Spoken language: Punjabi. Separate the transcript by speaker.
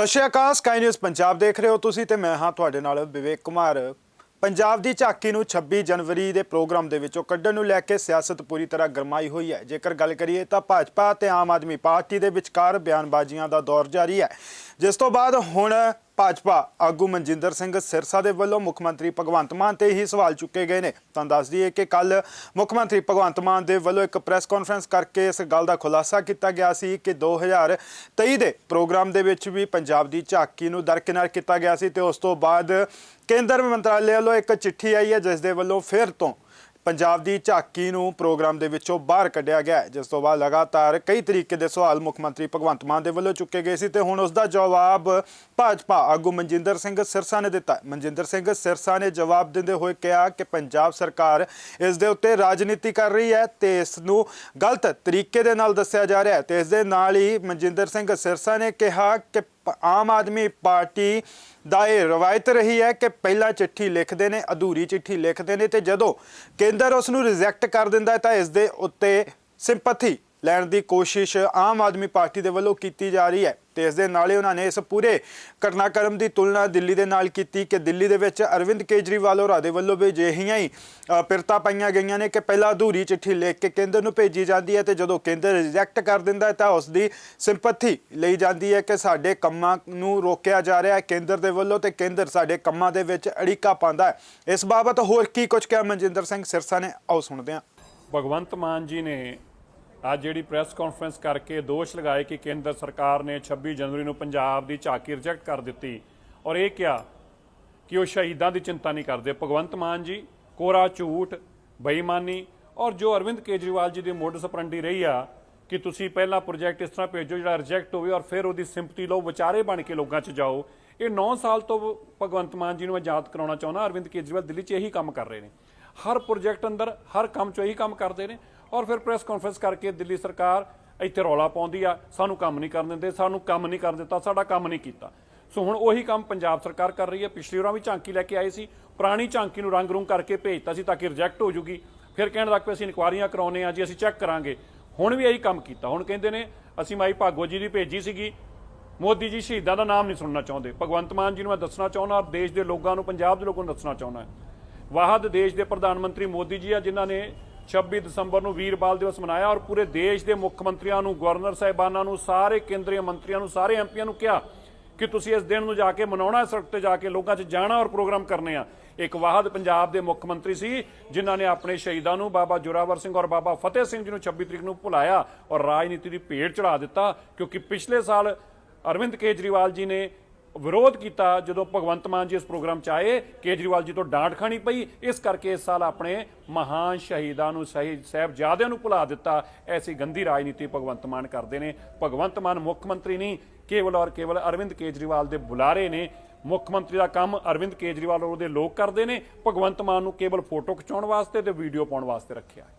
Speaker 1: ਸਤਿ ਸ਼੍ਰੀ ਅਕਾਲ ਸਕਾਈ ਨਿਊਜ਼ ਪੰਜਾਬ ਦੇਖ ਰਹੇ ਹੋ ਤੁਸੀਂ ਤੇ ਮੈਂ ਹਾਂ ਤੁਹਾਡੇ ਨਾਲ ਵਿਵੇਕ ਕੁਮਾਰ। ਪੰਜਾਬ ਦੀ ਝਾਕੀ ਨੂੰ 26 ਜਨਵਰੀ ਦੇ ਪ੍ਰੋਗਰਾਮ ਦੇ ਵਿੱਚੋਂ ਕੱਢਣ ਨੂੰ ਲੈ ਕੇ ਸਿਆਸਤ ਪੂਰੀ ਤਰ੍ਹਾਂ ਗਰਮਾਈ ਹੋਈ ਹੈ। ਜੇਕਰ ਗੱਲ ਕਰੀਏ ਤਾਂ ਭਾਜਪਾ ਤੇ ਆਮ ਆਦਮੀ ਪਾਰਟੀ ਦੇ ਵਿਚਕਾਰ ਬਿਆਨਬਾਜ਼ੀਆਂ ਦਾ ਦੌਰ ਜਾਰੀ ਹੈ। ਜਿਸ ਤੋਂ ਬਾਅਦ ਹੁਣ ਭਾਜਪਾ ਆਗੂ ਮਨਜਿੰਦਰ ਸਿੰਘ ਸਿਰਸਾ ਦੇ ਵੱਲੋਂ ਮੁੱਖ ਮੰਤਰੀ ਭਗਵੰਤ ਮਾਨ ਤੇ ਹੀ ਸਵਾਲ ਚੁੱਕੇ ਗਏ ਨੇ। ਤਾਂ ਦੱਸ ਦਈਏ ਕਿ ਕੱਲ ਮੁੱਖ ਮੰਤਰੀ ਭਗਵੰਤ ਮਾਨ ਦੇ ਵੱਲੋਂ ਇੱਕ ਪ੍ਰੈਸ ਕਾਨਫਰੰਸ ਕਰਕੇ ਇਸ ਗੱਲ ਦਾ ਖੁਲਾਸਾ ਕੀਤਾ ਗਿਆ ਸੀ ਕਿ 2023 ਦੇ ਪ੍ਰੋਗਰਾਮ ਦੇ ਵਿੱਚ ਵੀ ਪੰਜਾਬ ਦੀ ਝਾਕੀ ਨੂੰ ਦਰਕਿਨਾਰ ਕੀਤਾ ਗਿਆ ਸੀ ਤੇ ਉਸ ਤੋਂ ਬਾਅਦ ਕੇਂਦਰ ਮੰਤਰਾਲੇ ਵੱਲੋਂ ਇੱਕ ਚਿੱਠੀ ਆਈ ਹੈ, ਜਿਸ ਦੇ ਵੱਲੋਂ ਫਿਰ ਤੋਂ ਪੰਜਾਬ ਦੀ ਝਾਕੀ ਨੂੰ ਪ੍ਰੋਗਰਾਮ ਦੇ ਵਿੱਚੋਂ ਬਾਹਰ ਕੱਢਿਆ ਗਿਆ ਜਿਸ ਤੋਂ ਬਾਅਦ ਲਗਾਤਾਰ ਕਈ ਤਰੀਕੇ ਦੇ ਸਵਾਲ ਮੁੱਖ ਮੰਤਰੀ ਭਗਵੰਤ ਮਾਨ ਦੇ ਵੱਲੋਂ ਚੁੱਕੇ ਗਏ ਸੀ ਤੇ ਹੁਣ ਉਸ ਦਾ ਜਵਾਬ ਭਾਜਪਾ ਆਗੂ ਮਨਜਿੰਦਰ ਸਿੰਘ ਸਿਰਸਾ ਨੇ ਦਿੱਤਾ ਮਨਜਿੰਦਰ ਸਿੰਘ ਸਿਰਸਾ ਨੇ ਜਵਾਬ ਦਿੰਦੇ ਹੋਏ ਕਿਹਾ ਕਿ ਪੰਜਾਬ ਸਰਕਾਰ ਇਸ ਦੇ ਉੱਤੇ ਰਾਜਨੀਤੀ ਕਰ ਰਹੀ ਹੈ ਤੇ ਇਸ ਨੂੰ ਗਲਤ ਤਰੀਕੇ ਦੇ ਨਾਲ ਦੱਸਿਆ ਜਾ ਰਿਹਾ ਹੈ ਤੇ ਇਸ ਦੇ ਨਾਲ ਹੀ ਮਨਜਿੰਦਰ ਸਿੰਘ ਸਿਰਸਾ ਨੇ ਕਿਹਾ ਕਿ ਆਮ ਆਦਮੀ ਪਾਰਟੀ ਦਾ ਇਹ ਰਵਾਇਤ ਰਹੀ ਹੈ ਕਿ ਪਹਿਲਾਂ ਚਿੱਠੀ ਲਿਖਦੇ ਨੇ, ਅਧੂਰੀ ਚਿੱਠੀ ਲਿਖਦੇ ਨੇ ਤੇ ਜਦੋਂ ਕੇਂਦਰ ਉਸ ਨੂੰ ਰਿਜੈਕਟ ਕਰ ਦਿੰਦਾ ਹੈ ਤਾਂ ਇਸ ਦੇ ਉੱਤੇ ਸਿੰਪਥੀ ਲੈਣ ਦੀ ਕੋਸ਼ਿਸ਼ ਆਮ ਆਦਮੀ ਪਾਰਟੀ ਦੇ ਵੱਲੋਂ ਕੀਤੀ ਜਾ ਰਹੀ ਹੈ। ਤੇ ਇਸ ਦੇ ਨਾਲ ਹੀ ਉਹਨਾਂ ਨੇ ਇਸ ਪੂਰੇ ਘਟਨਾਕ੍ਰਮ ਦੀ ਤੁਲਨਾ ਦਿੱਲੀ ਦੇ ਨਾਲ ਕੀਤੀ ਕਿ ਦਿੱਲੀ ਦੇ ਵਿੱਚ ਅਰਵਿੰਦ ਕੇਜਰੀਵਾਲ ਹੋਰਾਂ ਦੇ ਵੱਲੋਂ ਵੀ ਅਜਿਹੀਆਂ ਹੀ ਅ, ਪਿਰਤਾ ਪਾਈਆਂ ਗਈਆਂ ਨੇ ਕਿ ਪਹਿਲਾਂ ਅਧੂਰੀ ਚਿੱਠੀ ਲਿਖ ਕੇ ਕੇਂਦਰ ਨੂੰ ਭੇਜੀ ਜਾਂਦੀ ਹੈ ਤੇ ਜਦੋਂ ਕੇਂਦਰ ਰਿਜੈਕਟ ਕਰ ਦਿੰਦਾ ਹੈ ਤਾਂ ਉਸ ਦੀ ਸਿੰਪਥੀ ਲਈ ਜਾਂਦੀ ਹੈ ਕਿ ਸਾਡੇ ਕੰਮਾਂ ਨੂੰ ਰੋਕਿਆ ਜਾ ਰਿਹਾ ਹੈ ਕੇਂਦਰ ਦੇ ਵੱਲੋਂ ਤੇ ਕੇਂਦਰ ਸਾਡੇ ਕੰਮਾਂ ਦੇ ਵਿੱਚ ਅੜਿੱਕਾ ਪਾਉਂਦਾ ਹੈ। ਇਸ ਬਾਬਤ ਹੋਰ ਕੀ ਕੁਝ ਕਿਹਾ ਮਨਜਿੰਦਰ ਸਿੰਘ ਸਿਰਸਾ ਨੇ? ਆਓ ਸੁਣਦੇ ਹਾਂ।
Speaker 2: ਭਗਵੰਤ ਮਾਨ ਜੀ ਨੇ ਅੱਜ ਜਿਹੜੀ ਪ੍ਰੈਸ ਕਾਨਫਰੰਸ ਕਰਕੇ ਦੋਸ਼ ਲਗਾਏ ਕਿ ਕੇਂਦਰ ਸਰਕਾਰ ਨੇ 26 ਜਨਵਰੀ ਨੂੰ ਪੰਜਾਬ ਦੀ ਝਾਕੀ ਰਿਜੈਕਟ ਕਰ ਦਿੱਤੀ ਔਰ ਇਹ ਕਿਹਾ ਕਿ ਉਹ ਸ਼ਹੀਦਾਂ ਦੀ ਚਿੰਤਾ ਨਹੀਂ ਕਰਦੇ। ਭਗਵੰਤ ਮਾਨ ਜੀ, ਕੋਰਾ ਝੂਠ, ਬੇਈਮਾਨੀ ਔਰ ਜੋ ਅਰਵਿੰਦ ਕੇਜਰੀਵਾਲ ਜੀ ਦੀ ਮੋਡਸ ਆਪਰੈਂਡੀ ਰਹੀ ਆ ਕਿ ਤੁਸੀਂ ਪਹਿਲਾਂ ਪ੍ਰੋਜੈਕਟ ਇਸ ਤਰ੍ਹਾਂ ਭੇਜੋ ਜਿਹੜਾ ਰਿਜੈਕਟ ਹੋਵੇ ਔਰ ਫਿਰ ਉਹਦੀ ਸਿੰਪਤੀ ਲਓ, ਵਿਚਾਰੇ ਬਣ ਕੇ ਲੋਕਾਂ 'ਚ ਜਾਓ। ਇਹ 9 ਸਾਲ ਤੋਂ ਭਗਵੰਤ ਮਾਨ ਜੀ ਨੂੰ ਮੈਂ ਯਾਦ ਕਰਾਉਣਾ ਚਾਹੁੰਦਾ। ਅਰਵਿੰਦ ਕੇਜਰੀਵਾਲ ਦਿੱਲੀ 'ਚ ਇਹੀ ਕੰਮ ਕਰ ਰਹੇ ਨੇ। ਹਰ ਪ੍ਰੋਜੈਕਟ ਅੰਦਰ, ਹਰ ਕੰਮ 'ਚ ਇਹੀ ਕੰਮ ਕਰਦੇ ਨੇ ਔਰ ਫਿਰ ਪ੍ਰੈਸ ਕਾਨਫਰੰਸ ਕਰਕੇ ਦਿੱਲੀ ਸਰਕਾਰ ਇੱਥੇ ਰੌਲਾ ਪਾਉਂਦੀ ਆ, ਸਾਨੂੰ ਕੰਮ ਨਹੀਂ ਕਰਨ ਦਿੰਦੇ, ਸਾਨੂੰ ਕੰਮ ਨਹੀਂ ਕਰਨ ਦਿੱਤਾ, ਸਾਡਾ ਕੰਮ ਨਹੀਂ ਕੀਤਾ। ਸੋ ਹੁਣ ਉਹੀ ਕੰਮ ਪੰਜਾਬ ਸਰਕਾਰ ਕਰ ਰਹੀ ਹੈ। ਪਿਛਲੀ ਵਾਰਾਂ ਵੀ ਝਾਂਕੀ ਲੈ ਕੇ ਆਏ ਸੀ, ਪੁਰਾਣੀ ਝਾਂਕੀ ਨੂੰ ਰੰਗ ਰੂੰਗ ਕਰਕੇ ਭੇਜਤਾ ਸੀ ਤਾਂ ਕਿ ਰਿਜੈਕਟ ਹੋ ਜੂਗੀ। ਫਿਰ ਕਹਿਣ ਲੱਗ ਪਏ, ਅਸੀਂ ਇਨਕੁਆਰੀਆਂ ਕਰਾਉਨੇ ਆ ਜੀ, ਅਸੀਂ ਚੈੱਕ ਕਰਾਂਗੇ। ਹੁਣ ਵੀ ਇਹੀ ਕੰਮ ਕੀਤਾ। ਹੁਣ ਕਹਿੰਦੇ ਨੇ, ਅਸੀਂ ਮਾਈ ਭਾਗੋ ਜੀ ਦੀ ਭੇਜੀ ਸੀਗੀ। ਮੋਦੀ ਜੀ ਸ਼ਹੀਦਾਂ ਦਾ ਨਾਮ ਨਹੀਂ ਸੁਣਨਾ ਚਾਹੁੰਦੇ। ਭਗਵੰਤ ਮਾਨ ਜੀ ਨੂੰ ਮੈਂ ਦੱਸਣਾ ਚਾਹੁੰਦਾ ਔਰ ਦੇਸ਼ ਦੇ ਲੋਕਾਂ ਨੂੰ, ਪੰਜਾਬ ਦੇ ਲੋਕਾਂ ਨੂੰ ਦੱਸਣਾ ਚਾਹੁੰਦਾ। ਵਾਹਦ ਦੇਸ਼ ਦੇ ਪ੍ਰਧਾਨ ਮੰਤਰੀ ਮੋਦੀ ਜੀ ਆ, ਜਿਨ੍ਹਾਂ ਨੇ 26 ਦਸੰਬਰ ਨੂੰ ਵੀਰ ਬਾਲ ਦਿਵਸ ਮਨਾਇਆ ਔਰ ਪੂਰੇ ਦੇਸ਼ ਦੇ ਮੁੱਖ ਮੰਤਰੀਆਂ ਨੂੰ, ਗਵਰਨਰ ਸਾਹਿਬਾਨਾਂ ਨੂੰ, ਸਾਰੇ ਕੇਂਦਰੀ ਮੰਤਰੀਆਂ ਨੂੰ, ਸਾਰੇ ਐਮਪੀਆਂ ਨੂੰ ਕਿਹਾ ਕਿ ਤੁਸੀਂ ਇਸ ਦਿਨ ਨੂੰ ਜਾ ਕੇ ਮਨਾਉਣਾ ਸੜਕ ਤੇ ਜਾ ਕੇ ਲੋਕਾਂ 'ਚ ਜਾਣਾ ਔਰ ਪ੍ਰੋਗਰਾਮ ਕਰਨੇ ਆ। ਇੱਕ ਵਾਹਦ ਪੰਜਾਬ ਦੇ ਮੁੱਖ ਮੰਤਰੀ ਸੀ, ਜਿਨ੍ਹਾਂ ਨੇ ਆਪਣੇ ਸ਼ਹੀਦਾਂ ਨੂੰ, ਬਾਬਾ ਜੋਰਾਵਰ ਸਿੰਘ ਔਰ ਬਾਬਾ ਫਤਿਹ ਸਿੰਘ ਜੀ ਨੂੰ 26 ਤਰੀਕ ਨੂੰ ਭੁਲਾਇਆ ਔਰ ਰਾਜਨੀਤੀ ਦੀ ਭੇਟ ਚੜਾ ਦਿੱਤਾ, ਕਿਉਂਕਿ ਪਿਛਲੇ ਸਾਲ ਅਰਵਿੰਦ ਕੇਜਰੀਵਾਲ ਜੀ ਨੇ ਵਿਰੋਧ ਕੀਤਾ ਜਦੋਂ ਭਗਵੰਤ ਮਾਨ ਜੀ ਇਸ ਪ੍ਰੋਗਰਾਮ 'ਚ ਆਏ, ਕੇਜਰੀਵਾਲ ਜੀ ਤੋਂ ਡਾਂਟ ਖਾਣੀ ਪਈ। ਇਸ ਕਰਕੇ ਇਸ ਸਾਲ ਆਪਣੇ ਮਹਾਨ ਸ਼ਹੀਦਾਂ ਨੂੰ ਸ਼ਹੀਦ ਸਾਹਿਬਜ਼ਾਦਿਆਂ ਨੂੰ ਭੁਲਾ ਦਿੱਤਾ। ਐਸੀ ਗੰਦੀ ਰਾਜਨੀਤੀ ਭਗਵੰਤ ਮਾਨ ਕਰਦੇ ਨੇ। ਭਗਵੰਤ ਮਾਨ ਮੁੱਖ ਮੰਤਰੀ ਨਹੀਂ, ਕੇਵਲ ਔਰ ਕੇਵਲ ਅਰਵਿੰਦ ਕੇਜਰੀਵਾਲ ਦੇ ਬੁਲਾਰੇ ਨੇ। ਮੁੱਖ ਮੰਤਰੀ ਦਾ ਕੰਮ ਅਰਵਿੰਦ ਕੇਜਰੀਵਾਲ ਔਰ ਉਹਦੇ ਲੋਕ ਕਰਦੇ ਨੇ। ਭਗਵੰਤ ਮਾਨ ਨੂੰ ਕੇਵਲ ਫੋਟੋ ਖਿਚਾਉਣ ਵਾਸਤੇ ਤੇ ਵੀਡੀਓ ਪਾਉਣ ਵਾਸਤੇ ਰੱਖਿਆ।